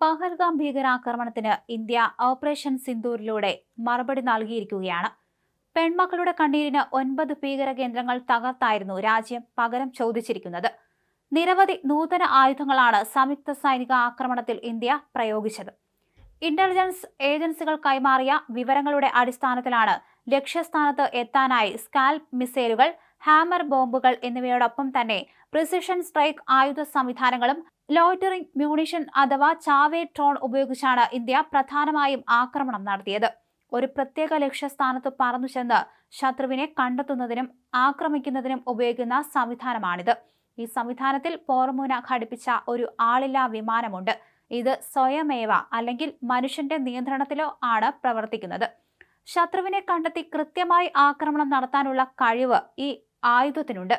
പഹൽഗാം ഭീകരാക്രമണത്തിന് India operation സിന്ദൂരിലൂടെ മറുപടി നൽകിയിരിക്കുകയാണ്. പെൺമക്കളുടെ കണ്ണീരിന് ഒൻപത് ഭീകര കേന്ദ്രങ്ങൾ തകർത്തായിരുന്നു രാജ്യം പകരം ചോദിച്ചിരിക്കുന്നത്. നിരവധി നൂതന ആയുധങ്ങളാണ് സംയുക്ത സൈനിക ആക്രമണത്തിൽ ഇന്ത്യ പ്രയോഗിച്ചത്. ഇന്റലിജൻസ് ഏജൻസികൾ കൈമാറിയ വിവരങ്ങളുടെ അടിസ്ഥാനത്തിലാണ് ലക്ഷ്യസ്ഥാനത്ത് എത്താനായി സ്കാൽപ് മിസൈലുകൾ ഹാമർ ബോംബുകൾ എന്നിവയോടൊപ്പം തന്നെ പ്രിസിഷൻ സ്ട്രൈക്ക് ആയുധ സംവിധാനങ്ങളും ലോയിറ്ററിംഗ് മ്യൂണിഷൻ അഥവാ ചാവേ ട്രോൺ ഉപയോഗിച്ചാണ് ഇന്ത്യ പ്രധാനമായും ആക്രമണം നടത്തിയത്. ഒരു പ്രത്യേക ലക്ഷ്യസ്ഥാനത്ത് പറന്നു ചെന്ന് ശത്രുവിനെ കണ്ടെത്തുന്നതിനും ആക്രമിക്കുന്നതിനും ഉപയോഗിക്കുന്ന സംവിധാനമാണിത്. ഈ സംവിധാനത്തിൽ പോർമുന ഘടിപ്പിച്ച ഒരു ആളില്ലാ വിമാനമുണ്ട്. ഇത് സ്വയമേവ അല്ലെങ്കിൽ മനുഷ്യന്റെ നിയന്ത്രണത്തിലോ ആണ് പ്രവർത്തിക്കുന്നത്. ശത്രുവിനെ കണ്ടെത്തി കൃത്യമായി ആക്രമണം നടത്താനുള്ള കഴിവ് ഈ ആയുധത്തിനുണ്ട്.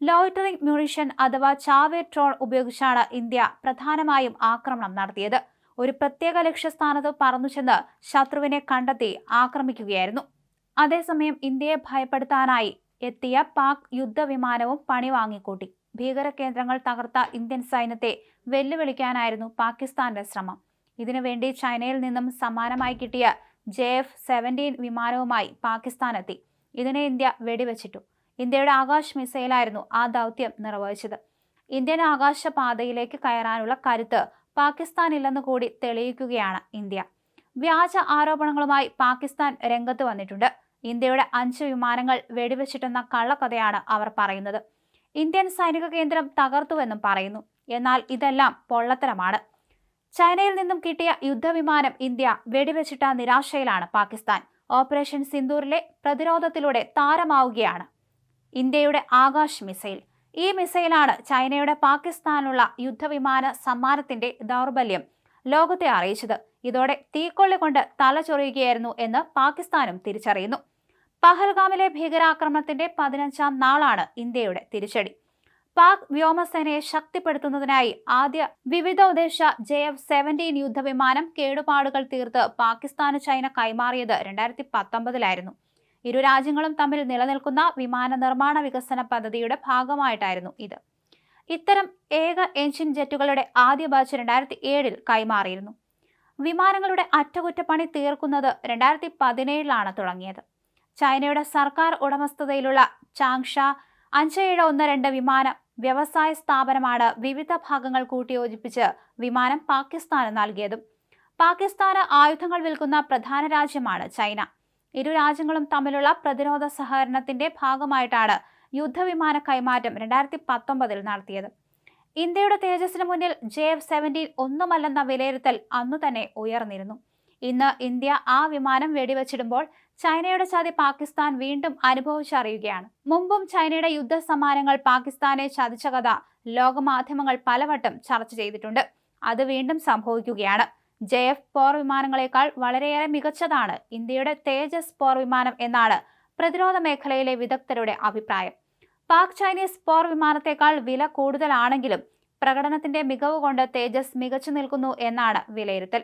ലോയിറ്ററിംഗ് മ്യൂണിഷൻ അഥവാ ചാവേ ട്രോൾ ഉപയോഗിച്ചാണ് ഇന്ത്യ പ്രധാനമായും ആക്രമണം നടത്തിയത്. ഒരു പ്രത്യേക ലക്ഷ്യസ്ഥാനത്ത് പറന്നു ചെന്ന് ശത്രുവിനെ കണ്ടെത്തി ആക്രമിക്കുകയായിരുന്നു. അതേസമയം ഇന്ത്യയെ ഭയപ്പെടുത്താനായി എത്തിയ പാക് യുദ്ധവിമാനവും പണി വാങ്ങിക്കൂട്ടി ഭീകര കേന്ദ്രങ്ങൾ തകർത്ത ഇന്ത്യൻ സൈന്യത്തെ വെല്ലുവിളിക്കാനായിരുന്നു പാകിസ്ഥാന്റെ ശ്രമം. ഇതിനുവേണ്ടി ചൈനയിൽ നിന്നും സമാനമായി കിട്ടിയ ജെ എഫ് സെവന്റീൻ വിമാനവുമായി പാകിസ്ഥാനെത്തി. ഇതിനെ ഇന്ത്യ വെടിവെച്ചിട്ടു. ഇന്ത്യയുടെ ആകാശ് മിസൈലായിരുന്നു ആ ദൗത്യം നിർവഹിച്ചത്. ഇന്ത്യൻ ആകാശപാതയിലേക്ക് കയറാനുള്ള കരുത്ത് പാകിസ്ഥാനില്ലെന്ന് കൂടി തെളിയിക്കുകയാണ് ഇന്ത്യ. വ്യാജ ആരോപണങ്ങളുമായി പാകിസ്ഥാൻ രംഗത്ത് വന്നിട്ടുണ്ട്. ഇന്ത്യയുടെ അഞ്ച് വിമാനങ്ങൾ വെടിവെച്ചിട്ടെന്ന കള്ളക്കഥയാണ് അവർ പറയുന്നത്. ഇന്ത്യൻ സൈനിക കേന്ദ്രം തകർത്തുവെന്നും പറയുന്നു. എന്നാൽ ഇതെല്ലാം പൊള്ളത്തരമാണ്. ചൈനയിൽ നിന്നും കിട്ടിയ യുദ്ധവിമാനം ഇന്ത്യ വെടിവെച്ചിട്ട നിരാശയിലാണ് പാകിസ്ഥാൻ. ഓപ്പറേഷൻ സിന്ദൂറിലെ പ്രതിരോധത്തിലൂടെ താരമാവുകയാണ്. ഇന്ത്യയുടെ ആകാശ് മിസൈൽ. ഈ മിസൈലാണ് ചൈനയുടെ പാകിസ്ഥാനുള്ള യുദ്ധവിമാന സമ്മാനത്തിന്റെ ദൗർബല്യം ലോകത്തെ അറിയിച്ചത്. ഇതോടെ തീക്കൊള്ളി കൊണ്ട് തലചൊറിയുകയായിരുന്നു എന്ന് പാകിസ്ഥാനും തിരിച്ചറിയുന്നു. പഹൽഗാമിലെ ഭീകരാക്രമണത്തിന്റെ പതിനഞ്ചാം നാളാണ് ഇന്ത്യയുടെ തിരിച്ചടി. പാക് വ്യോമസേനയെ ശക്തിപ്പെടുത്തുന്നതിനായി ആദ്യ വിവിധോദ്ദേശ ജെ എഫ് സെവന്റീൻ യുദ്ധവിമാനം കേടുപാടുകൾ തീർത്ത് പാകിസ്ഥാന് ചൈന കൈമാറിയത് രണ്ടായിരത്തി പത്തൊമ്പതിലായിരുന്നു. ഇരു രാജ്യങ്ങളും തമ്മിൽ നിലനിൽക്കുന്ന വിമാന നിർമ്മാണ വികസന പദ്ധതിയുടെ ഭാഗമായിട്ടായിരുന്നു ഇത്. ഇത്തരം ഏക എഞ്ചിൻ ജെറ്റുകളുടെ ആദ്യ ബാച്ച് രണ്ടായിരത്തി ഏഴിൽ കൈമാറിയിരുന്നു. വിമാനങ്ങളുടെ അറ്റകുറ്റപ്പണി തീർക്കുന്നത് രണ്ടായിരത്തി പതിനേഴിലാണ് തുടങ്ങിയത്. ചൈനയുടെ സർക്കാർ ഉടമസ്ഥതയിലുള്ള ചാങ്ഷ അഞ്ച് ഏഴ് ഒന്ന് രണ്ട് വിമാന വ്യവസായ സ്ഥാപനമാണ് വിവിധ ഭാഗങ്ങൾ കൂട്ടിയോജിപ്പിച്ച് വിമാനം പാകിസ്ഥാന് നൽകിയതും. പാകിസ്ഥാന് ആയുധങ്ങൾ വിൽക്കുന്ന പ്രധാന രാജ്യമാണ് ചൈന. ഇരു രാജ്യങ്ങളും തമ്മിലുള്ള പ്രതിരോധ സഹകരണത്തിന്റെ ഭാഗമായിട്ടാണ് യുദ്ധവിമാന കൈമാറ്റം രണ്ടായിരത്തി പത്തൊമ്പതിൽ നടത്തിയത്. ഇന്ത്യയുടെ തേജസ്സിന് മുന്നിൽ ജെ എഫ് സെവന്റീൻ ഒന്നുമല്ലെന്ന വിലയിരുത്തൽ അന്നു തന്നെ ഉയർന്നിരുന്നു. ഇന്ന് ഇന്ത്യ ആ വിമാനം വെടിവെച്ചിടുമ്പോൾ ചൈനയുടെ ചതി പാകിസ്ഥാൻ വീണ്ടും അനുഭവിച്ചറിയുകയാണ്. മുമ്പും ചൈനയുടെ യുദ്ധ സമ്മാനങ്ങൾ പാകിസ്ഥാനെ ചതിച്ച കഥ ലോകമാധ്യമങ്ങൾ പലവട്ടം ചർച്ച ചെയ്തിട്ടുണ്ട്. അത് വീണ്ടും സംഭവിക്കുകയാണ്. ജെ എഫ് പോർ വിമാനങ്ങളെക്കാൾ വളരെയേറെ മികച്ചതാണ് ഇന്ത്യയുടെ തേജസ് പോർ വിമാനം എന്നാണ് പ്രതിരോധ മേഖലയിലെ വിദഗ്ധരുടെ അഭിപ്രായം. പാക് ചൈനീസ് പോർ വിമാനത്തെക്കാൾ വില കൂടുതലാണെങ്കിലും പ്രകടനത്തിന്റെ മികവ് കൊണ്ട് തേജസ് മികച്ചു നിൽക്കുന്നു എന്നാണ് വിലയിരുത്തൽ.